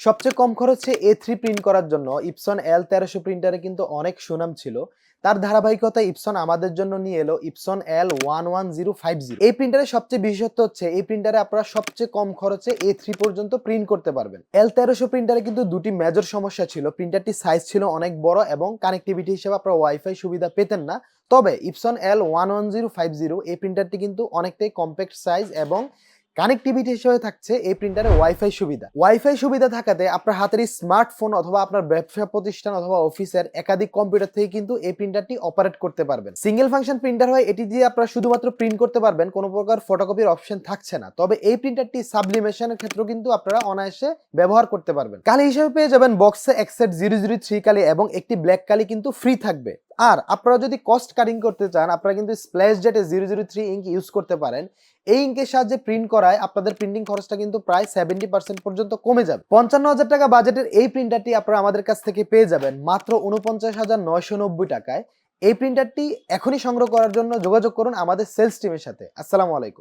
সবচেয়ে কম খরচে A three print করার জন্য ইপসন এল তেরোশো প্রিন্টারে কিন্তু অনেক সুনাম ছিল। তার ধারাবাহিকতা ইপসন আমাদের জন্য নিয়ে এলো Epson L one one zero five zero এই প্রিন্টারের সবচেয়ে বিশেষত্ব হচ্ছে, এই প্রিন্টারে আপনারা সবচেয়ে কম খরচে এ থ্রি পর্যন্ত প্রিন্ট করতে পারবেন। এল তেরোশো প্রিন্টারে কিন্তু দুটি মেজর সমস্যা ছিল। প্রিন্টারটি সাইজ ছিল অনেক বড় এবং কানেক্টিভিটি হিসেবে আপনারা ওয়াইফাই সুবিধা পেতেন না। তবে Epson L one one zero five zero এই প্রিন্টারটি কিন্তু অনেকটাই কম্প্যাক্ট সাইজ এবং কানেক্টিভিটি হিসেবে থাকছে এই প্রিন্টারে ওয়াইফাই সুবিধা। ওয়াইফাই সুবিধা থাকাতে আপনার হাতের স্মার্টফোন অথবা আপনার ব্যবসা প্রতিষ্ঠান অথবা অফিসের একাধিক কম্পিউটার থেকে কিন্তু এই প্রিন্টারটি অপারেট করতে পারবেন। সিঙ্গেল ফাংশন প্রিন্টার হয়, এটি দিয়ে আপনারা শুধুমাত্র প্রিন্ট করতে পারবেন, কোনো প্রকার ফটোকপির অপশন থাকছে না। তবে এই প্রিন্টারটি সাবলিমেশনের ক্ষেত্রেও কিন্তু আপনারা অনায়াসে ব্যবহার করতে পারবেন। কালি হিসেবে পেয়ে যাবেন বক্সে একসেট জিরো জিরো থ্রি কালি এবং একটি ব্ল্যাক কালি কিন্তু ফ্রি থাকবে। আর আপনারা যদি কস্ট কাটিং করতে চান, আপনারা কিন্তু splash জেটে zero zero three ink use করতে পারেন। এই ইঙ্কের সাহায্যে প্রিন্ট করায় আপনাদের প্রিন্টিং খরচটা কিন্তু প্রায় সেভেন্টি পার্সেন্ট পর্যন্ত কমে যাবে। পঞ্চান্ন হাজার টাকা বাজেটের এই প্রিন্টারটি আপনারা আমাদের কাছ থেকে পেয়ে যাবেন মাত্র উনপঞ্চাশ হাজার নয়শো নব্বই টাকায়। এই প্রিন্টারটি এখনই সংগ্রহ করার জন্য যোগাযোগ করুন আমাদের সেলস টিমের সাথে। আসসালামু আলাইকুম।